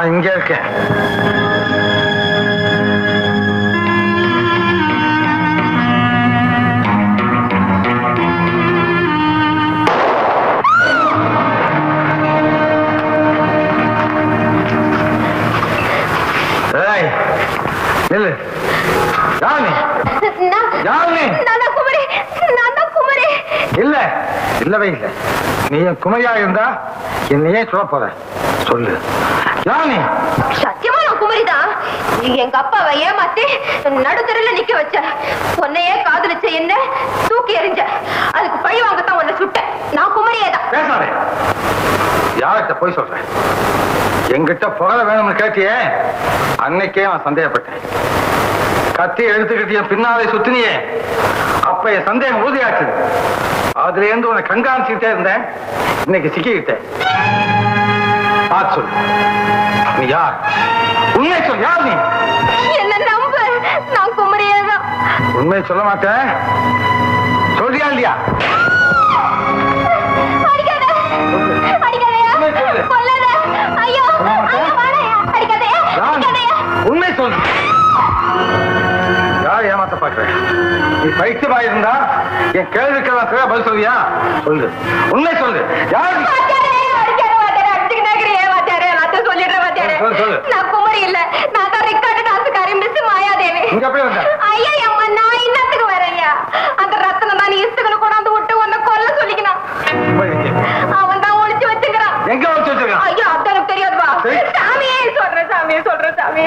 நான் இங்க இருக்கேன். நில்லு. இல்ல இல்லவே இல்ல. நீ என் குமையா இருந்தா என்னையே சொல்ல போற. சொல்லு. சத்தியமா நான் குமரிதான் எங்க அப்பாவை ஏமாத்தி நடுத்தருல நிக்க வச்ச உன்னையே காதலிச்ச என்ன தூக்கி எறிஞ்ச. அதுக்கு பழி வாங்கத்தான் உன்னை சுட்டேன். நான் குமரியே தான் பேசாதே. யார்கிட்ட போய் சொல்றேன் என்கிட்ட புகழ வேணும்னு கேட்டியே? அன்னைக்கே நான் சந்தேகப்பட்டேன். கத்தி எடுத்துக்கிட்டு என் பின்னாலே சுத்தினியே. அப்ப என் சந்தேகம் உறுதியாச்சு அதுல இருந்து உன்னை கண்காணிச்சுக்கிட்டே இருந்தேன். இன்னைக்கு சிக்கிக்கிட்டேன். பார்த்து சொல்லு. நீ யார்? உண்மை சொல் யார் நீ? என்ன நம்பு. நான் குமரியே தான். உண்மையை சொல்ல மாட்டேன் சொல்றியா இல்லையா? உண்மை சொல் யார்? ஏமாத்த பாக்குறேன் நீ பைத்தியமா இருந்தா என் கேள்விக்கெல்லாம் பதில் சொல்வியா சொல்லு. உண்மை சொல்லு. யார்? சொல்லுங்க. நான் குமரி இல்ல. நான் தான் ரிக்கார்டு டான்ஸ்காரி மிஸ் மாயாதேவி. இங்க அப்படியே வந்தா. ஐயா அம்மா நான் இன்னத்துக்கு வரையா அந்த ரத்தனம் தான் இஸ்துக்கு கொண்டாந்து விட்டு உன்னை கொல்ல சொல்லிக்கணும் அவன் தான் ஒளிச்சு வச்சுக்கிறான். எங்க ஒளிச்சு வச்சிருக்கான் ஐயா அத்தனுக்கு தெரியாதுவா சாமியே சொல்றேன் சாமியே சொல்றேன் சாமி